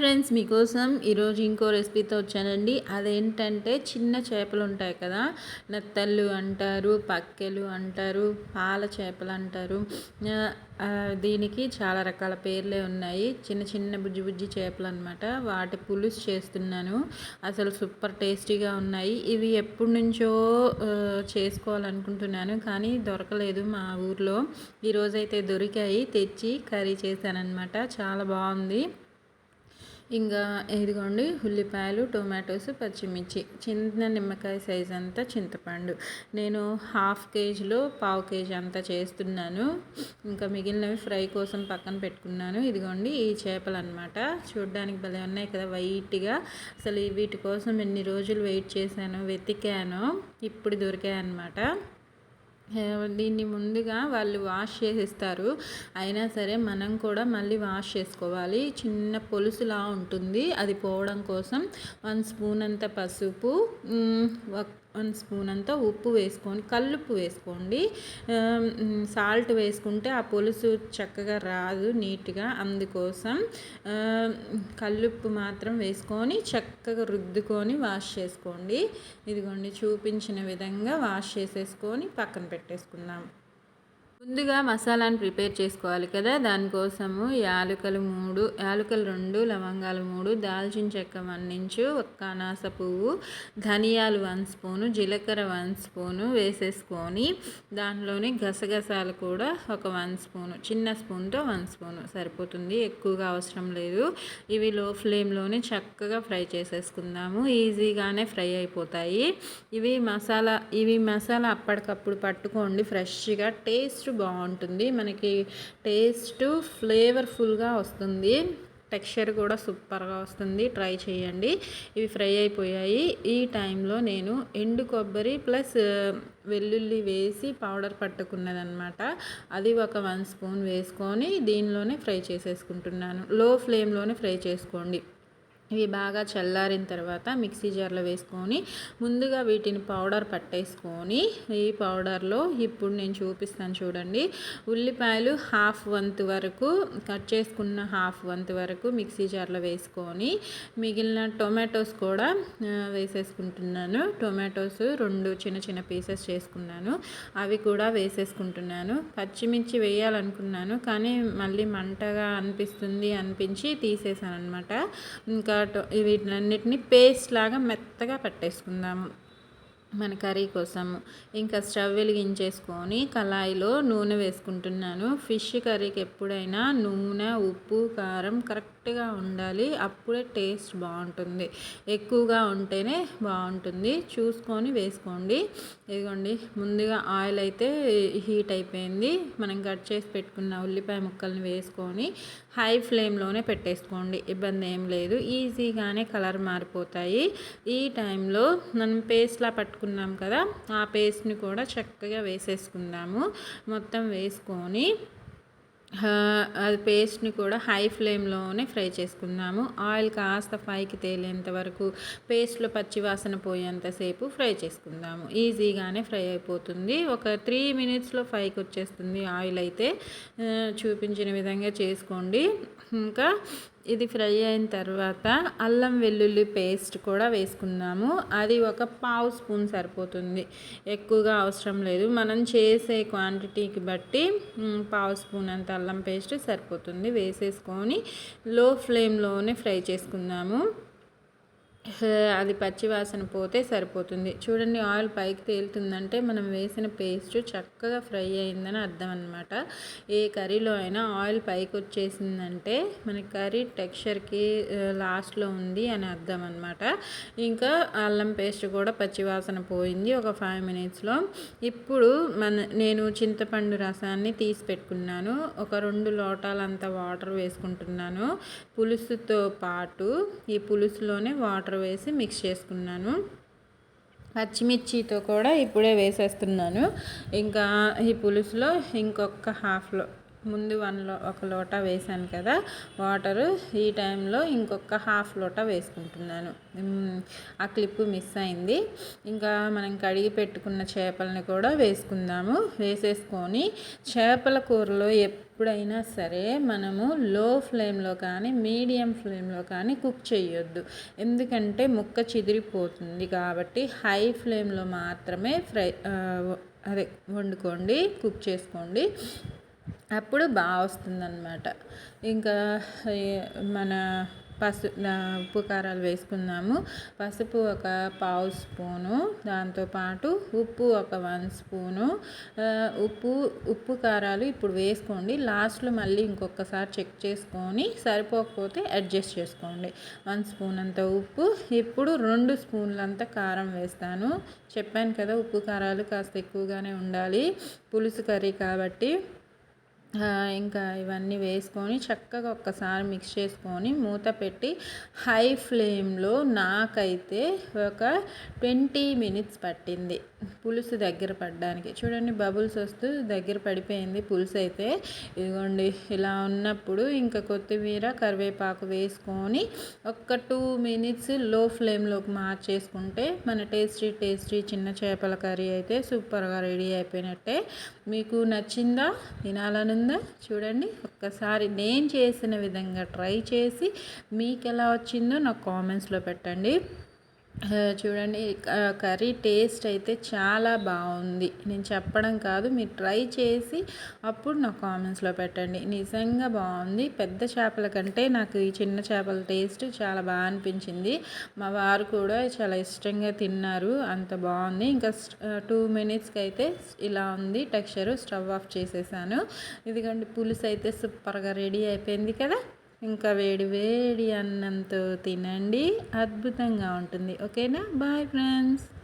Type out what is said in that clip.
Friends మీకోసం ఈరోజు ఇంకో రెసిపీతో వచ్చానండి. అదేంటంటే చిన్న చేపలు ఉంటాయి కదా నెత్తళ్ళు అంటారు పక్కెలు అంటారు పాల చేపలు అంటారు. దీనికి చాలా రకాల పేర్లే ఉన్నాయి. చిన్న చిన్న బుజ్జి బుజ్జి చేపలు అనమాట వాటి పులుసు చేస్తున్నాను. అసలు సూపర్ టేస్టీగా ఉన్నాయి. ఇవి ఎప్పటి నుంచో చేసుకోవాలనుకుంటున్నాను కానీ దొరకలేదు మా ఊర్లో. ఈరోజైతే దొరికాయి. తెచ్చి కర్రీ చేశానమాట చాలా బాగుంది. ఇంకా ఇదిగోండి ఉల్లిపాయలు టొమాటోస్ పచ్చిమిర్చి చిన్న నిమ్మకాయ సైజ్ అంతా చింతపండు. నేను హాఫ్ కేజీలో పావు కేజీ అంతా చేస్తున్నాను. ఇంకా మిగిలినవి ఫ్రై కోసం పక్కన పెట్టుకున్నాను. ఇదిగోండి ఈ చేపలు అనమాట చూడడానికి భలే ఉన్నాయి కదా వైట్గా అసలు వీటి కోసం ఎన్ని రోజులు వెయిట్ చేశాను వెతికాను ఇప్పుడు దొరికాయి అనమాట దీన్ని ముందుగా వాళ్ళు వాష్ చేసేస్తారు. అయినా సరే మనం కూడా మళ్ళీ వాష్ చేసుకోవాలి. చిన్న పొలుసులా ఉంటుంది. అది పోవడం కోసం వన్ స్పూన్ అంత పసుపు వన్ స్పూన్ అంతా ఉప్పు వేసుకొని కల్లుప్పు వేసుకోండి. సాల్ట్ వేసుకుంటే ఆ పులుసు చక్కగా రాదు నీట్గా. అందుకోసం కల్లుప్పు మాత్రం వేసుకొని చక్కగా రుద్దుకొని వాష్ చేసుకోండి. ఇదిగోండి చూపించిన విధంగా వాష్ చేసేసుకొని పక్కన పెట్టేసుకుందాం. ముందుగా మసాలాను ప్రిపేర్ చేసుకోవాలి కదా. దానికోసము యాలకలు మూడు యాలకలు రెండు లవంగాలు మూడు దాల్చిన చెక్క వన్ ఇంచు ఒక్క అనాస పువ్వు ధనియాలు వన్ స్పూను జీలకర్ర వన్ స్పూను వేసేసుకొని దాంట్లోని గసగసాలు కూడా ఒక వన్ స్పూను చిన్న స్పూన్తో వన్ స్పూను సరిపోతుంది. ఎక్కువగా అవసరం లేదు. ఇవి లో ఫ్లేమ్లోనే చక్కగా ఫ్రై చేసేసుకుందాము. ఈజీగానే ఫ్రై అయిపోతాయి. ఇవి మసాలా ఇవి మసాలా అప్పటికప్పుడు పట్టుకోండి. ఫ్రెష్గా టేస్ట్ బాగుంటుంది. మనకి టేస్ట్ ఫ్లేవర్ఫుల్గా వస్తుంది. టెక్స్చర్ కూడా సూపర్గా వస్తుంది. ట్రై చేయండి. ఇవి ఫ్రై అయిపోయాయి. ఈ టైంలో నేను ఎండు కొబ్బరి ప్లస్ వెల్లుల్లి వేసి పౌడర్ పట్టుకున్నదనమాట అది ఒక వన్ స్పూన్ వేసుకొని దీనిలోనే ఫ్రై చేసేసుకుంటున్నాను. లో ఫ్లేమ్లోనే ఫ్రై చేసుకోండి. ఇవి బాగా చల్లారిన తర్వాత మిక్సీ జార్లో వేసుకొని ముందుగా వీటిని పౌడర్ పట్టేసుకొని ఈ పౌడర్లో ఇప్పుడు నేను చూపిస్తాను చూడండి. ఉల్లిపాయలు హాఫ్ వంత్ వరకు కట్ చేసుకున్న హాఫ్ వంత్ వరకు మిక్సీ జార్లో వేసుకొని మిగిలిన టొమాటోస్ కూడా వేసేసుకుంటున్నాను. టొమాటోస్ రెండు చిన్న చిన్న పీసెస్ చేసుకున్నాను. అవి కూడా వేసేసుకుంటున్నాను. పచ్చిమిర్చి వేయాలనుకున్నాను కానీ మళ్ళీ మంటగా అనిపిస్తుంది అనిపించి తీసేసాను అనమాట ఇంకా వీటినన్నిటిని పేస్ట్ లాగా మెత్తగా పట్టేసుకుందాము మన కర్రీ కోసము. ఇంకా స్టవ్ వెలిగించేసుకొని కళాయిలో నూనె వేసుకుంటున్నాను. ఫిష్ కర్రీకి ఎప్పుడైనా నూనె ఉప్పు కారం కరెక్ట్గా ఉండాలి అప్పుడే టేస్ట్ బాగుంటుంది. ఎక్కువగా ఉంటేనే బాగుంటుంది. చూసుకొని వేసుకోండి. ఇదిగోండి ముందుగా ఆయిల్ అయితే హీట్ అయిపోయింది. మనం కట్ చేసి పెట్టుకున్న ఉల్లిపాయ ముక్కల్ని వేసుకొని హై ఫ్లేమ్లోనే పెట్టేసుకోండి. ఇబ్బంది ఏం లేదు. ఈజీగానే కలర్ మారిపోతాయి. ఈ టైంలో మనం పేస్ట్లా పట్టుకున్నాం కదా ఆ పేస్ట్ని కూడా చక్కగా వేసేసుకుందాము. మొత్తం వేసుకొని అది పేస్ట్ని కూడా హై ఫ్లేమ్లోనే ఫ్రై చేసుకుందాము. ఆయిల్ కాస్త పైకి తేలేంత వరకు పేస్ట్లో పచ్చివాసన పోయేంతసేపు ఫ్రై చేసుకుందాము. ఈజీగానే ఫ్రై అయిపోతుంది. ఒక త్రీ మినిట్స్లో ఫ్రైకి వచ్చేస్తుంది ఆయిల్ అయితే. చూపించిన విధంగా చేసుకోండి. ఇంకా ఇది ఫ్రై అయిన తర్వాత అల్లం వెల్లుల్లి పేస్ట్ కూడా వేసుకుందాము అది ఒక పావు స్పూన్ సరిపోతుంది. ఎక్కువగా అవసరం లేదు. మనం చేసే క్వాంటిటీకి బట్టి పావు స్పూన్ అంత అల్లం పేస్ట్ సరిపోతుంది. వేసేసుకొని లో ఫ్లేమ్లోనే ఫ్రై చేసుకుందాము. అది పచ్చి వాసన పోతే సరిపోతుంది. చూడండి ఆయిల్ పైకి తేలుతుందంటే మనం వేసిన పేస్ట్ చక్కగా ఫ్రై అయిందని అర్థం అనమాట ఏ కర్రీలో అయినా ఆయిల్ పైకి వచ్చేసిందంటే మన కర్రీ టెక్స్చర్కి లాస్ట్లో ఉంది అని అర్థం అనమాట ఇంకా అల్లం పేస్ట్ కూడా పచ్చి వాసన పోయింది ఒక ఫైవ్ మినిట్స్లో. ఇప్పుడు మన నేను చింతపండు రసాన్ని తీసి పెట్టుకున్నాను. ఒక రెండు లోటాలంత వాటర్ వేసుకుంటున్నాను. పులుసుతో పాటు ఈ పులుసులోనే వాటర్ వాటర్ వేసి మిక్స్ చేసుకున్నాను. పచ్చిమిర్చితో కూడా ఇప్పుడే వేసేస్తున్నాను. ఇంకా ఈ పులుసులో ఇంకొక హాఫ్లో ముందు వన్లో ఒక లోటా వేసాను కదా వాటరు ఈ టైంలో ఇంకొక హాఫ్ లోటా వేసుకుంటున్నాను. ఆ క్లిప్ మిస్ అయింది. ఇంకా మనం కడిగి పెట్టుకున్న చేపలని కూడా వేసుకుందాము. వేసేసుకొని చేపల కూరలో ఎప్పుడైనా సరే మనము లో ఫ్లేమ్లో కానీ మీడియం ఫ్లేమ్లో కానీ కుక్ చేయొద్దు. ఎందుకంటే ముక్క చిదిరిపోతుంది కాబట్టి హై ఫ్లేమ్లో మాత్రమే ఫ్రై అదే వండుకోండి కుక్ చేసుకోండి. అప్పుడు బాగా వస్తుందన్నమాట. ఇంకా మన పసు ఉప్పు కారాలు వేసుకుందాము పసుపు ఒక పావు స్పూను దాంతోపాటు ఉప్పు ఒక వన్ స్పూను. ఉప్పు ఉప్పు కారాలు ఇప్పుడు వేసుకోండి. లాస్ట్లో మళ్ళీ ఇంకొకసారి చెక్ చేసుకొని సరిపోకపోతే అడ్జస్ట్ చేసుకోండి. వన్ స్పూన్ అంత ఉప్పు. ఇప్పుడు రెండు స్పూన్లంత కారం వేస్తాను. చెప్పాను కదా ఉప్పు కారాలు కాస్త ఎక్కువగానే ఉండాలి. పులుసు కర్రీ కాబట్టి ఇంకా ఇవన్నీ వేసుకొని చక్కగా ఒక్కసారి మిక్స్ చేసుకొని మూత పెట్టి హై ఫ్లేమ్లో నాకైతే ఒక ట్వంటీ మినిట్స్ పట్టింది పులుసు దగ్గర పడడానికి. చూడండి బబుల్స్ వస్తూ దగ్గర పడిపోయింది పులుసు అయితే. ఇదిగోండి ఇలా ఉన్నప్పుడు ఇంకా కొత్తిమీర కరివేపాకు వేసుకొని ఒక టూ మినిట్స్లో ఫ్లేమ్లోకి మార్చేసుకుంటే మన టేస్టీ టేస్టీ చిన్న చేపల కర్రీ అయితే సూపర్గా రెడీ అయిపోయినట్టే. మీకు నచ్చిందా? తినాలని ఉందా? చూడండి ఒక్కసారి నేను చేసిన విధంగా ట్రై చేసి మీకు ఎలా వచ్చిందో నాకు కామెంట్స్లో పెట్టండి. చూడండి కర్రీ టేస్ట్ అయితే చాలా బాగుంది. నేను చెప్పడం కాదు మీరు ట్రై చేసి అప్పుడు నాకు కామెంట్స్లో పెట్టండి. నిజంగా బాగుంది. పెద్ద చేపల కంటే నాకు ఈ చిన్న చేపల టేస్ట్ చాలా బాగా అనిపించింది. మా వారు కూడా చాలా ఇష్టంగా తిన్నారు. అంత బాగుంది. ఇంకా టూ మినిట్స్కి అయితే ఇలా ఉంది. టెక్స్చర్ స్టవ్ ఆఫ్ చేసేసాను. ఇదిగోండి పులుసు అయితే సూపర్గా రెడీ అయిపోయింది కదా? ఇంకా వేడి వేడి అన్నంతో తినండి. అద్భుతంగా ఉంటుంది. ఓకేనా? Bye friends.